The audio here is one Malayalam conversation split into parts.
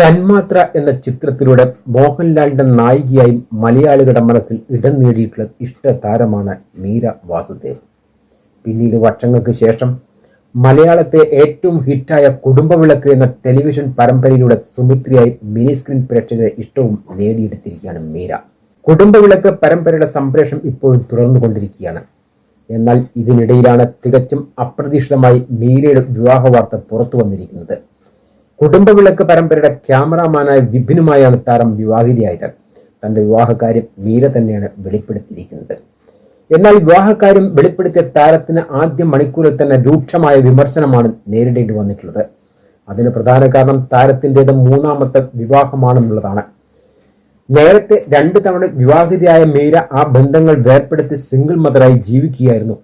തന്മാത്ര എന്ന ചിത്രത്തിലൂടെ മോഹൻലാലിന്റെ നായികയായി മലയാളികളുടെ മനസ്സിൽ ഇടം നേടിയിട്ടുള്ള ഇഷ്ട താരമാണ് മീര വാസുദേവ് പിന്നീട് വർഷങ്ങൾക്ക് ശേഷം മലയാളത്തെ ഏറ്റവും ഹിറ്റായ കുടുംബവിളക്ക് എന്ന ടെലിവിഷൻ പരമ്പരയിലൂടെ സുമിത്രിയായി മിനി സ്ക്രീൻ പ്രേക്ഷകരെ ഇഷ്ടവും നേടിയെടുത്തിരിക്കുകയാണ് മീര. കുടുംബവിളക്ക് പരമ്പരയുടെ സംപ്രേഷണം ഇപ്പോഴും തുടർന്നുകൊണ്ടിരിക്കുകയാണ്. എന്നാൽ ഇതിനിടയിലാണ് തികച്ചും അപ്രതീക്ഷിതമായി മീരയുടെ വിവാഹ വാർത്ത പുറത്തു വന്നിരിക്കുന്നത് കുടുംബവിളക്ക് പരമ്പരയുടെ ക്യാമറാമാനായ വിപിനുമായാണ് താരം വിവാഹിതയായത്. തന്റെ വിവാഹകാര്യം മീര തന്നെയാണ് വെളിപ്പെടുത്തിയിരിക്കുന്നത്. എന്നാൽ വിവാഹകാര്യം വെളിപ്പെടുത്തിയ താരത്തിന് ആദ്യ മണിക്കൂറിൽ തന്നെ രൂക്ഷമായ വിമർശനമാണ് നേരിടേണ്ടി വന്നിട്ടുള്ളത്. അതിന് പ്രധാന കാരണം താരത്തിന്റെത് മൂന്നാമത്തെ വിവാഹമാണെന്നുള്ളതാണ്. നേരത്തെ രണ്ട് തവണ വിവാഹിതയായ മീര ആ ബന്ധങ്ങൾ വേർപ്പെടുത്തി സിംഗിൾ മദറായി ജീവിക്കുകയായിരുന്നു.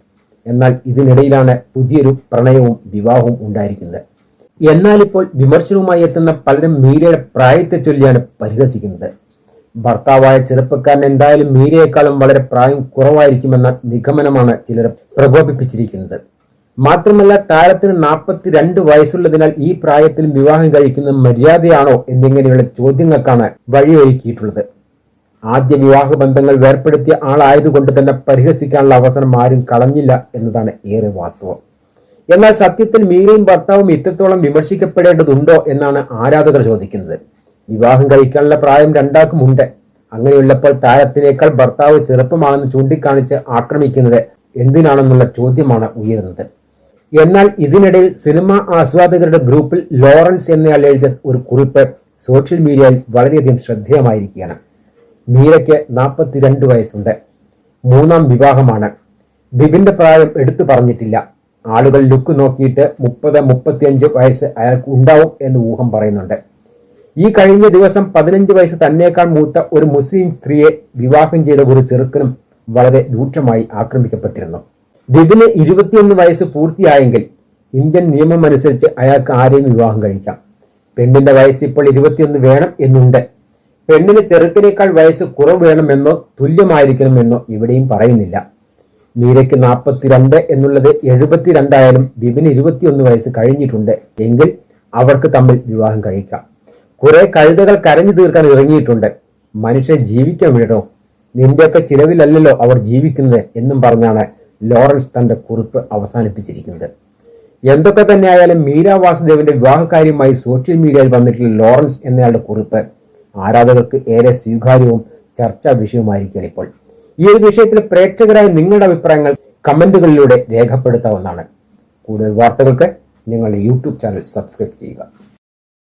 എന്നാൽ ഇതിനിടയിലാണ് പുതിയൊരു പ്രണയവും വിവാഹവും ഉണ്ടായിരിക്കുന്നത്. എന്നാൽ ഇപ്പോൾ വിമർശനവുമായി എത്തുന്ന പലരും മീരയുടെ പ്രായത്തെ ചൊല്ലിയാണ് പരിഹസിക്കുന്നത്. ഭർത്താവായ ചെറുപ്പക്കാരൻ എന്തായാലും മീരയെക്കാളും വളരെ പ്രായം കുറവായിരിക്കുമെന്ന നിഗമനമാണ് ചിലർ പ്രകോപിപ്പിച്ചിരിക്കുന്നത്. മാത്രമല്ല താരത്തിന് നാൽപ്പത്തി രണ്ട് വയസ്സുള്ളതിനാൽ ഈ പ്രായത്തിൽ വിവാഹം കഴിക്കുന്നത് മര്യാദയാണോ എന്നിങ്ങനെയുള്ള ചോദ്യങ്ങൾക്കാണ് വഴിയൊരുക്കിയിട്ടുള്ളത്. ആദ്യ വിവാഹ ബന്ധങ്ങൾ വേർപ്പെടുത്തിയ ആളായതുകൊണ്ട് തന്നെ പരിഹസിക്കാനുള്ള അവസരം ആരും കളഞ്ഞില്ല എന്നതാണ് ഏറെ വാസ്തവം. എന്നാൽ സത്യത്തിൽ മീരയും ഭർത്താവും ഇത്രത്തോളം വിമർശിക്കപ്പെടേണ്ടതുണ്ടോ എന്നാണ് ആരാധകർ ചോദിക്കുന്നത്. വിവാഹം കഴിക്കാനുള്ള പ്രായം രണ്ടാക്കുമുണ്ട് അങ്ങനെയുള്ളപ്പോൾ താരത്തിനേക്കാൾ ഭർത്താവ് ചെറുപ്പമാണെന്ന് ചൂണ്ടിക്കാണിച്ച് ആക്രമിക്കുന്നത് എന്തിനാണെന്നുള്ള ചോദ്യമാണ് ഉയരുന്നത്. എന്നാൽ ഇതിനിടയിൽ സിനിമ ആസ്വാദകരുടെ ഗ്രൂപ്പിൽ ലോറൻസ് എന്നയാൾ എഴുതിയ ഒരു കുറിപ്പ് സോഷ്യൽ മീഡിയയിൽ വളരെയധികം ശ്രദ്ധേയമായിരിക്കുകയാണ്. മീരയ്ക്ക് നാൽപ്പത്തിരണ്ട് വയസ്സുണ്ട്. മൂന്നാം വിവാഹമാണ്. ബിബിന്റെ പ്രായം എടുത്തു പറഞ്ഞിട്ടില്ല. ആളുകൾ ലുക്ക് നോക്കിയിട്ട് മുപ്പത് മുപ്പത്തിയഞ്ച് വയസ്സ് അയാൾക്ക് ഉണ്ടാവും എന്ന് ഊഹം പറയുന്നുണ്ട്. ഈ കഴിഞ്ഞ ദിവസം പതിനഞ്ച് വയസ്സ് തന്നേക്കാൾ മൂത്ത ഒരു മുസ്ലിം സ്ത്രീയെ വിവാഹം ചെയ്ത ഒരു ചെറുക്കനും വളരെ രൂക്ഷമായി ആക്രമിക്കപ്പെട്ടിരുന്നു. വിപിന് ഇരുപത്തിയൊന്ന് വയസ്സ് പൂർത്തിയായെങ്കിൽ ഇന്ത്യൻ നിയമം അനുസരിച്ച് അയാൾക്ക് ആരെയും വിവാഹം കഴിക്കാം. പെണ്ണിന്റെ വയസ്സ് ഇപ്പോൾ ഇരുപത്തിയൊന്ന് വേണം എന്നുണ്ട്. പെണ്ണിന് ചെറുക്കനേക്കാൾ വയസ്സ് കുറവ് വേണമെന്നോ തുല്യമായിരിക്കണമെന്നോ ഇവിടെയും പറയുന്നില്ല. മീരയ്ക്ക് നാൽപ്പത്തിരണ്ട് എന്നുള്ളത് എഴുപത്തിരണ്ടായാലും വിപിന് ഇരുപത്തിയൊന്ന് വയസ്സ് കഴിഞ്ഞിട്ടുണ്ട്. എങ്കിൽ അവർക്ക് തമ്മിൽ വിവാഹം കഴിക്കാം. കുറെ കഴുതകൾ കരഞ്ഞു തീർക്കാൻ ഇറങ്ങിയിട്ടുണ്ട്. മനുഷ്യൻ ജീവിക്കാൻ വിടണോ? നിന്റെയൊക്കെ ചിലവിലല്ലല്ലോ അവർ ജീവിക്കുന്നത് എന്നും പറഞ്ഞാണ് ലോറൻസ് തന്റെ കുറിപ്പ് അവസാനിപ്പിച്ചിരിക്കുന്നത്. എന്തൊക്കെ തന്നെയായാലും മീര വാസുദേവിന്റെ വിവാഹകാര്യമായി സോഷ്യൽ മീഡിയയിൽ വന്നിട്ടുള്ള ലോറൻസ് എന്നയാളുടെ കുറിപ്പ് ആരാധകർക്ക് ഏറെ സ്വീകാര്യവും ചർച്ചാ വിഷയവുമായിരിക്കും ഇപ്പോൾ. ഈ ഒരു വിഷയത്തിൽ പ്രേക്ഷകരായ നിങ്ങളുടെ അഭിപ്രായങ്ങൾ കമന്റുകളിലൂടെ രേഖപ്പെടുത്താവുന്നതാണ്. കൂടുതൽ വാർത്തകൾക്ക് നിങ്ങളുടെ യൂട്യൂബ് ചാനൽ സബ്സ്ക്രൈബ് ചെയ്യുക.